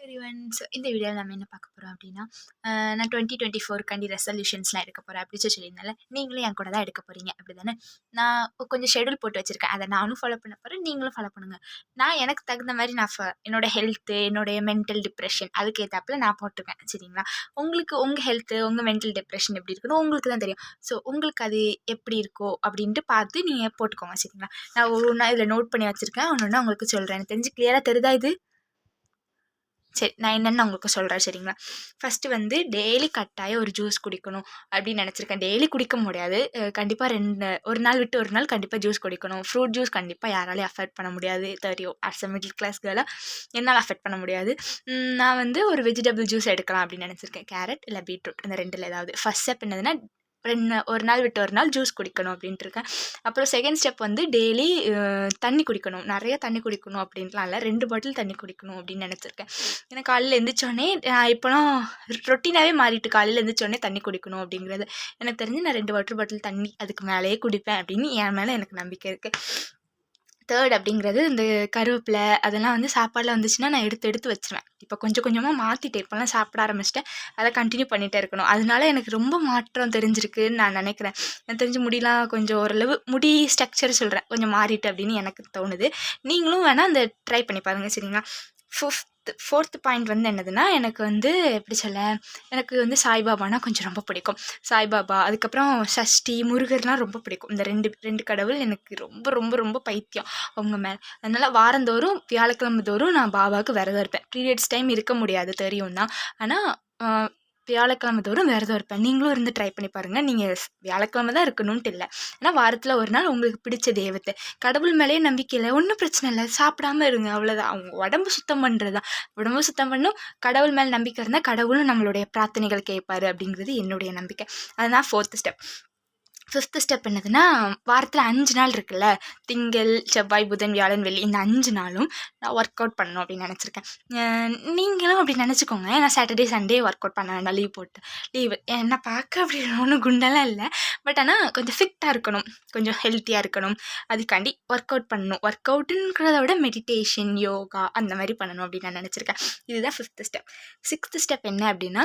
Every so இந்த வீடியோவில் நம்ம என்ன பார்க்க போகிறோம் அப்படின்னா நான் டுவெண்ட்டி டுவெண்ட்டி ஃபோர்க்காண்டி ரெசல்யூஷன்ஸ்லாம் எடுக்க போகிறேன் அப்படி சொல்லியிருந்தால நீங்களும் என் கூட தான் எடுக்க போகிறீங்க அப்படி தானே நான் கொஞ்சம் ஷெடியூல் போட்டு வச்சுருக்கேன். அதை நானும் ஃபாலோ பண்ண போகிறேன் நீங்களும் ஃபாலோ பண்ணுங்கள் நான் எனக்கு தகுந்த மாதிரி நான் ஃப என்னோடய ஹெல்த்து என்னுடைய மென்டல் டிப்ரெஷன் அதுக்கு ஏற்றாப்பில் நான் போட்டிருக்கேன். சரிங்களா? உங்களுக்கு உங்கள் ஹெல்த்து உங்கள் மென்டல் டிப்ரெஷன் எப்படி இருக்குன்னு உங்களுக்கு தான் தெரியும். ஸோ உங்களுக்கு அது எப்படி இருக்கோ அப்படின்ட்டு பார்த்து நீங்கள் போட்டுக்கோங்க. சரிங்களா? நான் ஒரு ஒன்றா இதில் நோட் பண்ணி வச்சுருக்கேன். ஒன்று ஒன்றா உங்களுக்கு சொல்கிறேன் எனக்கு தெரிஞ்சு கிளியராக தெரியுதா இது? சரி நான் என்னென்னு உங்களுக்கு சொல்கிறேன் சரிங்களா? ஃபஸ்ட்டு வந்து டெய்லி கட்டாயம் ஒரு ஜூஸ் குடிக்கணும் அப்படின்னு நினச்சிருக்கேன். டெய்லி குடிக்க முடியாது. கண்டிப்பாக ரெண்டு ஒரு நாள் விட்டு ஒரு நாள் கண்டிப்பாக ஜூஸ் குடிக்கணும். ஃப்ரூட் ஜூஸ் கண்டிப்பாக யாராலையும் அஃபெக்ட் பண்ண முடியாது. தெரியும் ஆஸ் அ மிடில் கிளாஸ் கேர்ளாக என்னால் அஃபெக்ட் பண்ண முடியாது. நான் வந்து ஒரு வெஜிடபிள் ஜூஸ் எடுக்கலாம் அப்படின்னு நினச்சிருக்கேன். கேரட் இல்லை பீட்ரூட் இந்த ரெண்டில் ஏதாவது. ஃபஸ்ட் ஸ்டெப் என்னதுன்னா ரெண்டு ஒரு நாள் விட்டு ஒரு நாள் ஜூஸ் குடிக்கணும் அப்படின்ட்டு இருக்கேன் அப்புறம் செகண்ட் ஸ்டெப் வந்து டெய்லி தண்ணி குடிக்கணும். நிறைய தண்ணி குடிக்கணும் அப்படின்ட்டுலாம் இல்லை. ரெண்டு பாட்டில் தண்ணி குடிக்கணும் அப்படின்னு நினச்சிருக்கேன். ஏன்னா காலையில் எழுந்திரிச்சோடனே நான் இப்போலாம் ரொட்டீனாகவே மாறிட்டு காலையில் எழுந்திரிச்சோடனே தண்ணி குடிக்கணும் அப்படிங்கிறது. எனக்கு தெரிஞ்சு நான் ரெண்டு வாட்டர் பாட்டில் தண்ணி அதுக்கு மேலேயே குடிப்பேன் அப்படின்னு என் மேலே எனக்கு நம்பிக்கை இருக்குது தேர்ட் அப்படிங்கிறது இந்த கருவேப்பிலை அதெல்லாம் வந்து சாப்பாடில் வந்துச்சுன்னா நான் எடுத்து எடுத்து வச்சிருவேன். இப்போ கொஞ்சம் கொஞ்சமாக மாற்றிட்டேன் இப்போல்லாம் சாப்பிட ஆரம்பிச்சிட்டேன். அதை கண்டினியூ பண்ணிகிட்டே இருக்கணும். அதனால எனக்கு ரொம்ப மாற்றம் தெரிஞ்சிருக்குன்னு நான் நினைக்கிறேன். எனக்கு தெரிஞ்சு முடியலாம் கொஞ்சம் ஓரளவு முடி ஸ்ட்ரக்சர் சொல்கிறேன் கொஞ்சம் மாறிட்டு அப்படின்னு எனக்கு தோணுது. நீங்களும் வேணால் அந்த ட்ரை பண்ணி பாருங்கள் சரிங்களா? ஃபிஃப்த் ஃபோர்த்து பாயிண்ட் வந்து என்னதுன்னா எனக்கு வந்து எப்படி சொல்ல எனக்கு வந்து சாய்பாபானா கொஞ்சம் ரொம்ப பிடிக்கும். சாய்பாபா அதுக்கப்புறம் சஷ்டி முருகர்லாம் ரொம்ப பிடிக்கும். இந்த ரெண்டு ரெண்டு கடவுள் எனக்கு ரொம்ப ரொம்ப ரொம்ப பைத்தியம் அவங்க மேலே. அதனால் வாரந்தோறும் வியாழக்கிழமை தோறும் நான் பாபாவுக்கு விரதம் இருப்பேன். பீரியட்ஸ் டைம் இருக்க முடியாது தெரியும் தான் ஆனால் வியாழக்கிழமை தோறும் விரதம் இருப்பேன் நீங்களும் இருந்து ட்ரை பண்ணி பாருங்கள் நீங்கள் வியாழக்கிழமை தான் இருக்கணும்ட்டு இல்லை. ஆனால் வாரத்தில் ஒரு நாள் உங்களுக்கு பிடிச்ச தெய்வத்தை. கடவுள் மேலேயே நம்பிக்கை இல்லை. ஒன்றும் பிரச்சனை இல்லை. சாப்பிடாம இருங்க. அவ்வளோதான் அவங்க உடம்பு சுத்தம் பண்ணுறது தான் உடம்பு சுத்தம் பண்ணும். கடவுள் மேலே நம்பிக்கை இருந்தால் கடவுளும் நம்மளுடைய பிரார்த்தனைகள் கேட்பாரு அப்படிங்கிறது என்னுடைய நம்பிக்கை. அதுதான் ஃபோர்த்து ஸ்டெப் ஃபிஃப்த்து ஸ்டெப் என்னதுன்னா வாரத்தில் அஞ்சு நாள் இருக்குல்ல திங்கள் செவ்வாய் புதன் வியாழன் வெள்ளி இந்த அஞ்சு நாளும் நான் ஒர்க் அவுட் பண்ணணும் அப்படின்னு நினச்சிருக்கேன். நீங்களும் அப்படி நினச்சிக்கோங்க. நான் சாட்டர்டே சண்டே ஒர்க் அவுட் பண்ண வேண்டாம் லீவ் போட்டு. லீவு என்னை பார்க்க அப்படி ஒன்றும் குண்டெல்லாம் இல்லை. பட் ஆனால் கொஞ்சம் ஃபிட்டாக இருக்கணும். கொஞ்சம் ஹெல்த்தியாக இருக்கணும். அதுக்காண்டி ஒர்க் அவுட் பண்ணணும். ஒர்க் அவுட்டுங்கிறத விட மெடிடேஷன் யோகா அந்த மாதிரி பண்ணணும் அப்படின்னு நான் நினச்சிருக்கேன். இதுதான் ஃபிஃப்த்து ஸ்டெப் சிக்ஸ்த்து ஸ்டெப் என்ன அப்படின்னா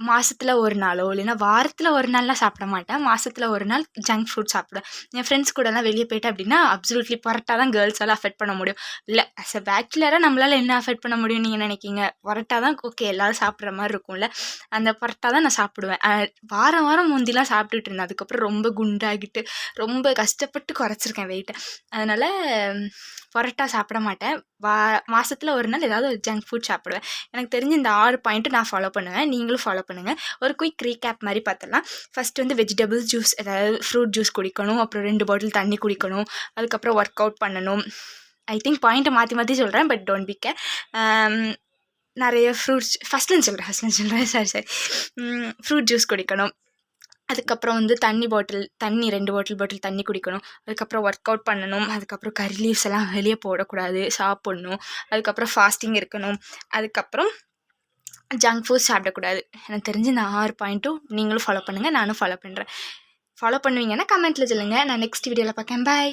மாதத்துல ஒரு நாளோ இல்லைன்னா வாரத்தில் ஒரு நாள்லாம் சாப்பிட மாட்டேன். மாதத்துல ஒரு நாள் ஜங்க் ஃபுட் சாப்பிடுவேன். என் ஃப்ரெண்ட்ஸ் கூடலாம் வெளியே போயிட்டேன் அப்படின்னா அப்சல்யூட்லி பரோட்டா தான் கேர்ள்ஸால் அஃபெக்ட் பண்ண முடியும். இல்லை அஸ் அ பேச்சுலராக நம்மளால் என்ன அஃபெக்ட் பண்ண முடியும் நீங்கள் நினைக்கிங்க பரோட்டா தான் ஓகே எல்லோரும் சாப்பிட்ற மாதிரி இருக்கும்ல. அந்த பரோட்டா தான் நான் சாப்பிடுவேன். வாரம் வாரம் முந்திலாம் சாப்பிட்டுட்டு இருந்தேன். அதுக்கப்புறம் ரொம்ப குண்டாகிட்டு ரொம்ப கஷ்டப்பட்டு குறைச்சிருக்கேன் வெயிட்டை அதனால் பரோட்டா சாப்பிட மாட்டேன். வா மாதத்தில் ஒரு நாள் ஏதாவது ஒரு ஜங்க் ஃபுட் சாப்பிடுவேன். எனக்கு தெரிஞ்சு இந்த ஆறு பாயிண்ட்டு நான் ஃபாலோ பண்ணுவேன். நீங்களும் ஃபாலோ பண்ணுங்கள் ஒரு குயிக் ரீகேப் மாதிரி பார்த்தலாம் ஃபஸ்ட்டு வந்து வெஜிடபிள் ஜூஸ் ஏதாவது ஃப்ரூட் ஜூஸ் குடிக்கணும். அப்புறம் ரெண்டு பாட்டில் தண்ணி குடிக்கணும். அதுக்கப்புறம் ஒர்க் அவுட் பண்ணணும் ஐ திங்க் பாயிண்ட்டை மாற்றி மாற்றி சொல்கிறேன் பட் டோன்ட் பிக்க நிறைய ஃப்ரூட்ஸ் ஃபஸ்ட்லேருந்து சொல்கிறேன் ஃபஸ்ட்லேருந்து சொல்கிறேன் சரி சரி ஃப்ரூட் ஜூஸ் குடிக்கணும். அதுக்கப்புறம் வந்து தண்ணி பாட்டில் தண்ணி ரெண்டு பாட்டில் பாட்டில் தண்ணி குடிக்கணும். அதுக்கப்புறம் ஒர்க் அவுட் பண்ணணும். அதுக்கப்புறம் கறி லீவ்ஸ் எல்லாம் வெளியே போடக்கூடாது. சாப்பிட்ணும். அதுக்கப்புறம் ஃபாஸ்டிங் இருக்கணும். அதுக்கப்புறம் ஜங்க் ஃபுட் சாப்பிடக்கூடாது. எனக்கு தெரிஞ்சு இந்த ஆறு பாயிண்ட்டும் நீங்களும் ஃபாலோ பண்ணுங்கள் நானும் ஃபாலோ பண்ணுறேன் ஃபாலோ பண்ணுவீங்கன்னா கமெண்ட்டில் சொல்லுங்கள் நான் நெக்ஸ்ட் வீடியோவில் பார்க்கேன் பாய்